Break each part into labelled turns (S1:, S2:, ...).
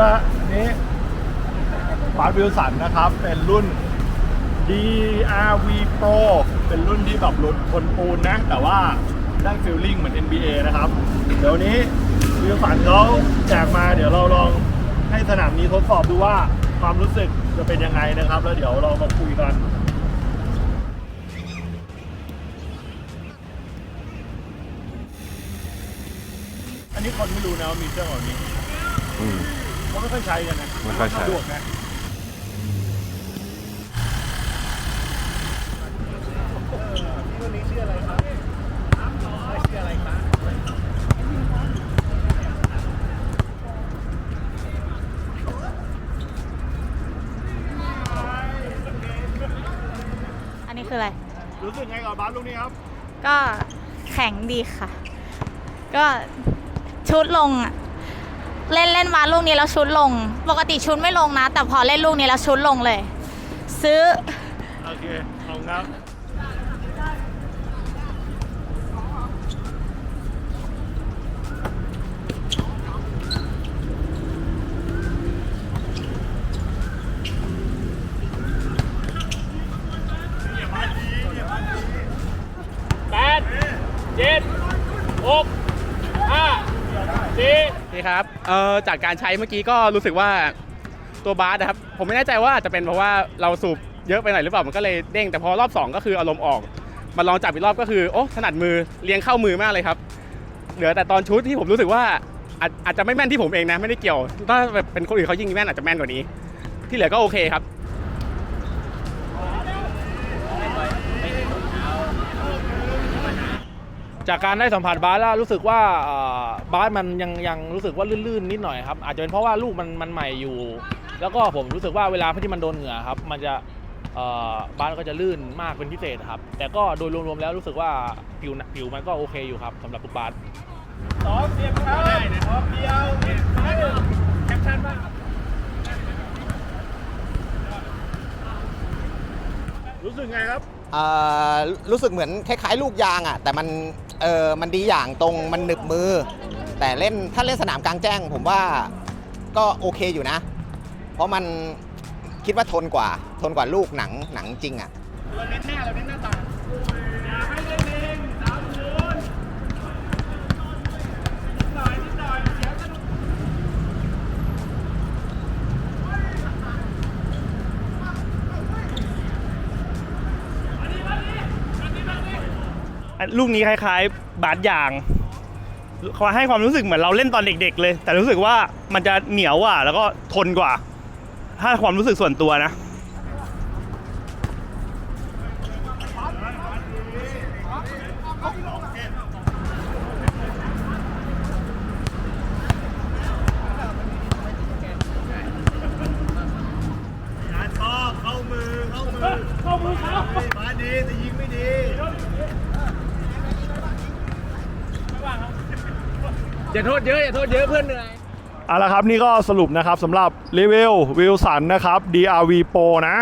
S1: ละนี้บาร์วิลสันนะครับ เป็นรุ่น DRV Pro เป็นรุ่นที่แบบรุ่นคนปูนนะ แต่ว่าได้ฟิลลิ่งเหมือน NBA นะครับ เดี๋ยวนี้วิลสันเขาแจกมาเดี๋ยวเราลองให้สนามนี้ทดสอบดูว่าความรู้สึกจะเป็นยังไงนะครับ แล้วเดี๋ยวเรามาคุยกันอันนี้คนไม่รู้นะว่ามีเครื่องแบบนี้ เขาไม่ค่อยใช้กันนะ
S2: ไม่ค่อยใช้
S1: สะดวกนะรุ่นนี้ชื่ออะไรครับชื่ออะไรครับ
S3: อันนี้คืออะไร
S1: รู้สึกไงกับบาสลูกนี้ครับ
S3: ก็แข็งดีค่ะ ก็ชุดลงอะ เล่นเล่นมาลูกนี้แล้วชุดลง ปกติชุดไม่ลงนะ แต่พอเล่นลูกนี้แล้วชุดลงเลย ซื้อ
S1: โอเคขอบคุณครับ
S4: แปดเจ็ดหกห้าสี่ นี่ครับเอ่อจากการใช้เมื่อกี้ก็รู้สึกว่าตัวบาสนะครับ ผมไม่แน่ใจว่าอาจจะเป็นเพราะว่าเราสูบเยอะไปหน่อยหรือเปล่ามันก็เลยเด้งแต่พอรอบ 2 ก็คืออารมณ์ออกมาลองจับอีกรอบก็คือโอ้ถนัดมือเลี้ยงเข้ามือมากเลยครับ เหลือแต่ตอนชุดที่ผมรู้สึกว่าอาจอาจจะไม่แม่นที่ผมเองนะไม่ได้เกี่ยวถ้าแบบเป็นคนอื่นเขายิงแม่นอาจจะแม่นกว่านี้ ที่เหลือก็โอเคครับ
S5: จากการได้สัมผัสบาสแล้วรู้สึกว่าเอ่อบาสมันยังยังรู้สึกว่าลื่นๆนิดหน่อยครับอาจจะเป็นเพราะว่าลูกมันมันใหม่อยู่ แล้วก็ผมรู้สึกว่าเวลาที่มันโดนเหงื่อครับ มันจะเอ่อบาสก็จะลื่นมากเป็นพิเศษครับ แต่ก็โดยรวมๆแล้วรู้สึกว่าผิวผิวมันก็โอเคอยู่ครับสำหรับลูกบาส
S1: สองเสียบครับได้นะพร้อมเดียวแคปชั่นบ้างรู้สึกไงครับ
S6: อ่ารู้สึกเหมือนคล้ายๆ ลูกยางอะ แต่มัน เออมันดีอย่างตรงมันหนึบมือ แต่เล่นถ้าเล่นสนามกลางแจ้ง ผมว่าก็โอเคอยู่นะ เพราะมันคิดว่าทนกว่า ทนกว่าลูกหนังหนังจริงอะ
S7: ลูกนี้คล้ายๆ บาสยางเขาให้ความรู้สึกเหมือนเราเล่นตอนเด็ก ๆ เลย แต่รู้สึกว่ามันจะเหนียวกว่าแล้วก็ทนกว่า ถ้าความรู้สึกส่วนตัวนะ
S1: งานชอบเข้ามือเข้ามือเข้ามือครับมาดีแต่ยิงไม่ดี
S5: อย่าโทษเยอะอย่าโทษเยอะเพื่อนเหนื่อย
S1: เอาละครับนี่ก็สรุปนะครับสำหรับรีวิววิลสันนะครับ DRV Pro นะ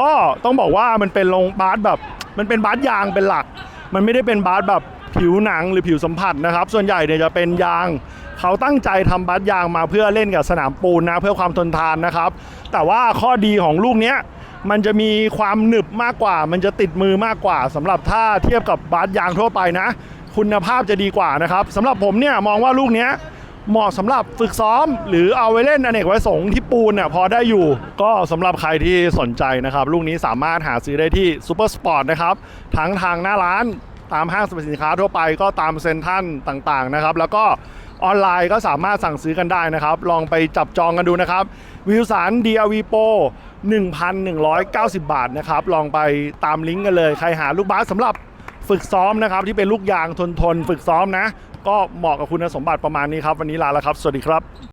S1: ก็ต้องบอกว่ามันเป็นลงบาสแบบ มันเป็นบาสยางเป็นหลัก มันไม่ได้เป็นบาสแบบผิวหนังหรือผิวสัมผัสนะครับ ส่วนใหญ่เนี่ยจะเป็นยาง เขาตั้งใจทำบาสยางมาเพื่อเล่นกับสนามปูนนะเพื่อความทนทานนะครับ แต่ว่าข้อดีของลูกเนี้ยมันจะมีความหนึบมากกว่า มันจะติดมือมากกว่าสำหรับถ้าเทียบกับบาสยางทั่วไปนะ คุณภาพจะดีกว่านะครับสำหรับผมเนี่ยมองว่าลูกเนี้ยเหมาะสำหรับฝึกซ้อม หรือเอาไว้เล่นอเนกประสงค์ที่ปูนเนี่ยพอได้อยู่ ก็สำหรับใครที่สนใจนะครับ ลูกนี้สามารถหาซื้อได้ที่ซูเปอร์สปอร์ตนะครับทั้งทางหน้าร้านตามห้างสรรพสินค้าทั่วไปก็ตามเซ็นทรัลต่างๆนะครับ แล้วก็ออนไลน์ก็สามารถสั่งซื้อกันได้นะครับ ลองไปจับจองกันดูนะครับวิวสัน DLV Pro 1,190 บาทนะครับ ลองไปตามลิงก์กันเลย ใครหาลูกบาสสำหรับ ฝึกซ้อมนะครับที่เป็นลูกยางทนทนฝึกซ้อมนะ ก็เหมาะกับคุณสมบัติประมาณนี้ครับ วันนี้ลาแล้วครับ สวัสดีครับ